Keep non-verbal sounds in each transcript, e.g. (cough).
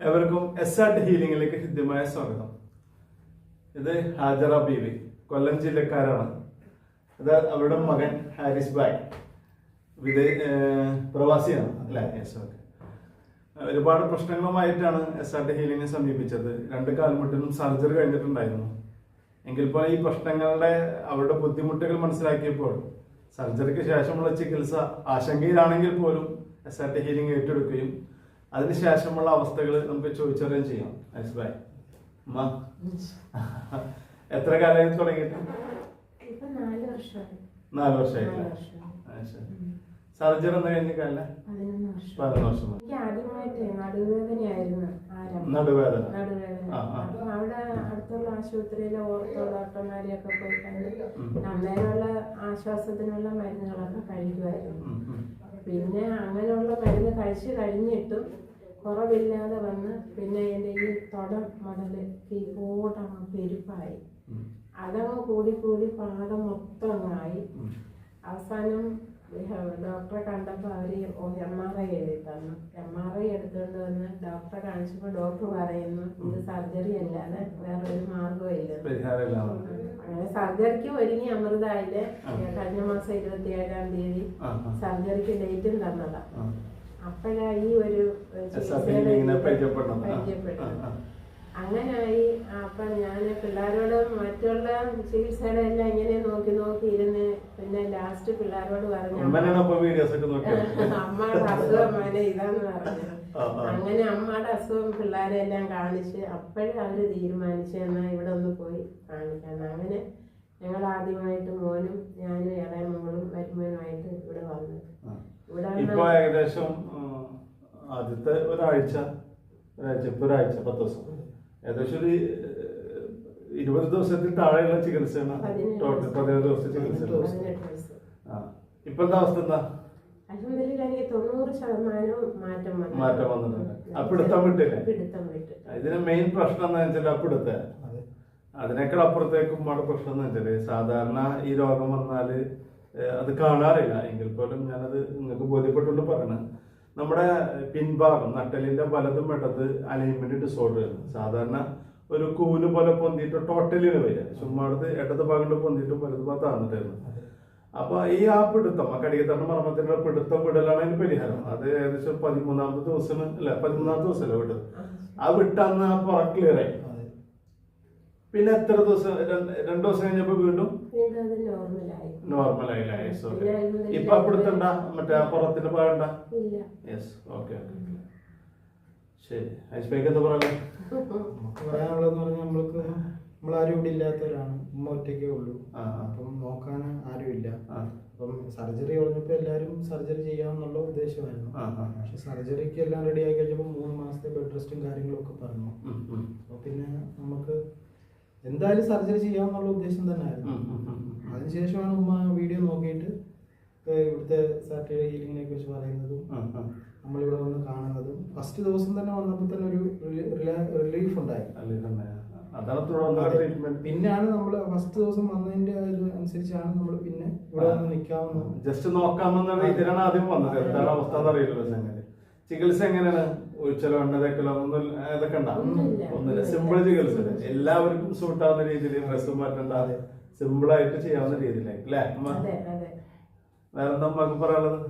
എവർക്കും S art ഹീലിംഗിലേക്ക് ഹൃദ്യമായ സ്വാഗതം. ഇത് ഹാജറ ബീവി കൊല്ലം ജില്ലക്കാരാണ്. ഇത് അവരുടെ മകൻ ഹാരിസ് ബായ്. ഇത് പ്രവാസിയാണ് അല്ലേ? യെസ് ഒരുപാട് പ്രശ്നങ്ങളുമായിട്ടാണ് എസ് ആർ ടി ഹീലിംഗിനെ സമീപിച്ചത്. രണ്ട് കാൽമുട്ടിനും സർജറി കഴിഞ്ഞിട്ടുണ്ടായിരുന്നു. എങ്കിൽ പോലും ഈ പ്രശ്നങ്ങളുടെ അവരുടെ ബുദ്ധിമുട്ടുകൾ മനസ്സിലാക്കിയപ്പോൾ സർജറിക്ക് ശേഷമുള്ള ചികിത്സ ആശങ്കയിലാണെങ്കിൽ പോലും എസ് ആർ ടി ഹീലിംഗ് ഏറ്റെടുക്കുകയും അതിനുശേഷമുള്ള അവസ്ഥകൾ നമുക്ക് ചോദിച്ചറിയാൻ ചെയ്യാം. ബൈ. അമ്മ എത്ര കാലമായി തുടങ്ങിയിട്ട്? നാല് വർഷമായി. നാല് വർഷമായിട്ടില്ല? നാല് വർഷം. സർജറി എന്ന് കഴിഞ്ഞിട്ടല്ല പതിനൊന്ന് വർഷം. നടുവേദന. അവിടെ അടുത്തുള്ള ആശുപത്രിയിലെ ഓർത്തോ ഡോക്ടർമാരെയൊക്കെ പോയി കണ്ട്. അന്നേരമുള്ള ആശ്വാസത്തിനുള്ള മരുന്നുകളൊക്കെ കഴിക്കുമായിരുന്നു. പിന്നെ അങ്ങനെയുള്ള മരുന്ന് കഴിച്ചു കഴിഞ്ഞിട്ടും കുറവില്ലാതെ വന്ന് പിന്നെ എന്റെ ഈ തുടം മുതൽ കീബോർഡങ്ങ് പെരുപ്പായി. അതങ്ങ് കൂടി കൂടി പാടം മൊത്തം അങ്ങായി അവസാനം ഡോക്ടറെ കണ്ടപ്പോൾ അവർ എം ആർ ഐ എഴുതി തന്നു. എം ആർ ഐ എടുത്തുകൊണ്ട് വന്ന് ഡോക്ടറെ കാണിച്ചപ്പോൾ ഡോക്ടർ പറയുന്നു ഇത് സർജറി അല്ലാതെ വേറെ ഒരു പരിഹാരമില്ലാതെ. അങ്ങനെ സർജറിക്ക് ഒരുങ്ങി അമൃതായിൽ. കഴിഞ്ഞ മാസം ഇരുപത്തി ഏഴാം തീയതി. സർജറിക്ക് ഡേറ്റും തന്നതാ. ആ. അപ്പോഴാ ഈ ഒരു. അങ്ങനായി അപ്പൊ ഞാൻ പിള്ളേരോട് മറ്റുള്ള ചികിത്സയുടെ എല്ലാം ഇങ്ങനെ നോക്കി നോക്കി ഇരുന്ന് പിന്നെ ലാസ്റ്റ് പിള്ളേരോട് പറഞ്ഞു (laughs) അമ്മയുടെ അസുഖം മോനെ ഇതാന്ന് പറഞ്ഞു. അങ്ങനെ അമ്മയുടെ അസുഖം പിള്ളേരെ എല്ലാം കാണിച്ച് അപ്പോഴും അവർ തീരുമാനിച്ചു എന്നാ ഇവിടെ ഒന്ന് പോയി കാണിക്കാൻ അങ്ങനെ ഞങ്ങൾ ആദ്യമായിട്ട് മോനും ഞാനും ഇളയ മകളും മരുമോനുമായിട്ട് ഇവിടെ വന്നു. ഇവിടെ ഏകദേശം ആദ്യത്തെ ഒരാഴ്ച ഒരാഴ്ച ഇപ്പൊ ഒരാഴ്ച പത്ത് ദിവസം. ഏകദേശം ഒരു ഇരുപത് ദിവസത്തിൽ താഴെയുള്ള ചികിത്സയാണ് ടോട്ടൽ പതിനേഴ് ദിവസത്തെ ചികിത്സ ആ ഇപ്പോഴത്തെ അവസ്ഥ എന്താ? മാറ്റം വന്നു മാറ്റം വന്നിട്ടുണ്ട്. അപ്പിടുത്തം വിട്ടില്ലേ? ഇതിന് മെയിൻ പ്രശ്നം എന്താ വെച്ചാൽ അപ്പിടുത്തെ അതിനേക്കാൾ അപ്പുറത്തേക്കും ഉമ്മയുടെ പ്രശ്നം എന്ന് വെച്ചാൽ സാധാരണ ഈ രോഗം വന്നാൽ അത് കാണാറില്ല. എങ്കിൽ പോലും ഞാനത് നിങ്ങൾക്ക് ബോധ്യപ്പെട്ടുകൊണ്ട് പറയണം. നമ്മുടെ പിൻഭാഗം നട്ടലിന്റെ വലതും വെട്ടത്ത് അലൈൻമെന്റ് ഡിസോർഡർ സാധാരണ ഒരു കൂന് പോലെ പൊന്തിയിട്ട് ടോട്ടലിന് വരിക. ചുമ്മാടത്ത് ഇടത് ഭാഗം കൊണ്ട് പൊന്തിയിട്ടും വലത് ഭാഗം താന്നിട്ടായിരുന്നു. അപ്പൊ ഈ ആ പിടുത്തം ആ കടികത്തണ്ണ മർമ്മത്തിന്റെ പിടുത്തം വിടലാണ് അതിന് പരിഹാരം. അത് ഏകദേശം പതിമൂന്നാമത്തെ ദിവസം അല്ല പതിമൂന്നാമത്തെ ദിവസമല്ലേ വിട്ടത്? ആ വിട്ടന്ന് ആ പുറം ക്ലിയർ ആയി. പിന്നെ എത്ര ദിവസം രണ്ട് ദിവസം കഴിഞ്ഞപ്പോ വീണ്ടും നോർമലായി. നോർമൽ ആയില്ല യെസ് ഓക്കെ ഇപ്പൊ അപ്പിടുത്തണ്ട മറ്റേ പുറത്തിന്റെ പാടണ്ട ഇല്ല. യെസ് ഓക്കെ ശരി. എന്താ പറയാനുള്ളതെന്ന് പറഞ്ഞാൽ നമ്മൾക്ക് നമ്മളാരും ഇവിടെ ഇല്ലാത്തവരാണ്. ഉമ്മ ഒറ്റയ്ക്കേ ഉള്ളൂ. അപ്പം നോക്കാൻ ആരുമില്ല ആ. അപ്പം സർജറി പറഞ്ഞപ്പോൾ എല്ലാവരും സർജറി ചെയ്യാമെന്നുള്ള ഉദ്ദേശമായിരുന്നു. പക്ഷെ സർജറിക്ക് എല്ലാം റെഡി ആയി കഴിഞ്ഞപ്പോൾ മൂന്ന് മാസത്തെ ബെഡ് റെസ്റ്റും കാര്യങ്ങളും ഒക്കെ പറഞ്ഞു. അപ്പോൾ പിന്നെ നമുക്ക് എന്തായാലും സർജറി ചെയ്യാമെന്നുള്ള ഉദ്ദേശം തന്നെ ആയിരുന്നു ഉം, ഉം, ഉം, ഉം. അതിനുശേഷമാണ് ഉമ്മ വീഡിയോ നോക്കിയിട്ട് ഇവിടുത്തെ സാറ്റർഡേ ഹീലിങ്ങിനെ കുറിച്ച് പറയുന്നതും. നമ്മളിവിടെ വന്ന് കാണുന്നതും. ഫസ്റ്റ് ദിവസം തന്നെ വന്നപ്പോൾ തന്നെ ഒരു റിലീഫ് ഉണ്ടായി. പിന്നെയാണ് നമ്മൾ ഫസ്റ്റ് ദിവസം വന്നതിന്റെ അനുസരിച്ചാണ് നമ്മൾ പിന്നെ ഇവിടെ വന്ന് നിൽക്കാവുന്ന ജസ്റ്റ് നോക്കാമെന്ന രീതിയിലാണ് ആദ്യം വന്നത്. എന്താണ് അവസ്ഥ എന്നറിയില്ലല്ലോ ചികിത്സ എങ്ങനെയാണ്? ഒഴിച്ചലോ എണ്ണ തേക്കലോ ഒന്നും ഇതൊക്കെ ഉണ്ടാവും. ഒന്നുമില്ല. സിമ്പിൾ ചികിത്സ എല്ലാവർക്കും സൂട്ടാവുന്ന രീതിയിൽ ഡ്രസ്സും മാറ്റണ്ട സിമ്പിൾ ആയിട്ട് ചെയ്യാവുന്ന രീതിയിലേക്ക് അല്ലേ? അമ്മ? അതെ അതെ. വേറെന്താ അമ്മയ്ക്ക് പറയാനുള്ളത്?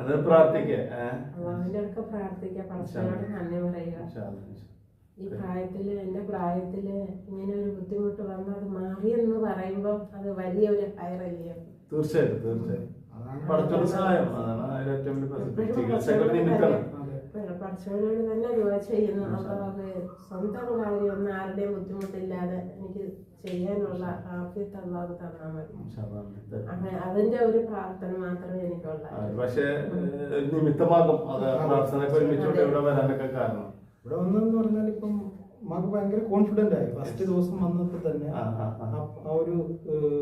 എന്നിട്ട് പ്രാർത്ഥിക്കുക. ഈ പ്രായത്തിൽ എന്റെ പ്രായത്തിൽ ഇങ്ങനെ ഒരു ബുദ്ധിമുട്ട് വന്നാൽ അത് മാറിയെന്ന് പറയുമ്പോൾ അത് വലിയൊരു ഹയറല്ലേ തീർച്ചയായിട്ടും തീർച്ചയായും അതാണ് പഠിച്ചൊരു സഹായം. അതാണ് ഏറ്റവും വലിയ ചികിത്സകൾ നിമിത്തമാണ് പഠിച്ചവരോട് ചെയ്യുന്നു. സ്വന്തം കാര്യം ഒന്നും ആരുടെയും ബുദ്ധിമുട്ടില്ലാതെ എനിക്ക് ചെയ്യാനുള്ള ആഫ്യത്ത് അള്ളാഹ് തന്നാൽ മതി. അങ്ങനെ അതിന്റെ ഒരു പ്രാർത്ഥന മാത്രമേ എനിക്കുള്ള. പക്ഷേ നിമിത്തമാകും അത് പ്രാർത്ഥന ഒരുമിച്ചോട്ട് ഇവിടെ വരാനൊക്കെ കാരണം. ഇവിടെ ഒന്നും പറഞ്ഞാൽ ഇപ്പം നമുക്ക് ഭയങ്കര കോൺഫിഡന്റ് ആയി. ഫസ്റ്റ് ദിവസം വന്നപ്പോൾ തന്നെ ആ, ഒരു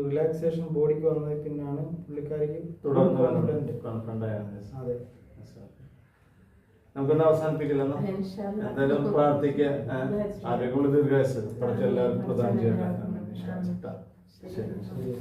റിലാക്സേഷൻ ബോഡിക്ക് വന്നത് പിന്നാണ് പുള്ളിക്കാരിക്ക് തുടർന്ന് കോൺഫിഡന്റ് കോൺഫിഡന്റ് അതെ. നമുക്കൊന്ന് അല്ലാ. എന്തായാലും പ്രാർത്ഥിക്കുക ഏഹ്, ആരോഗ്യമുള്ള ദീർഘായുസ്. പഠിച്ച എല്ലാവർക്കും പ്രധാനം ശരി. ശരി.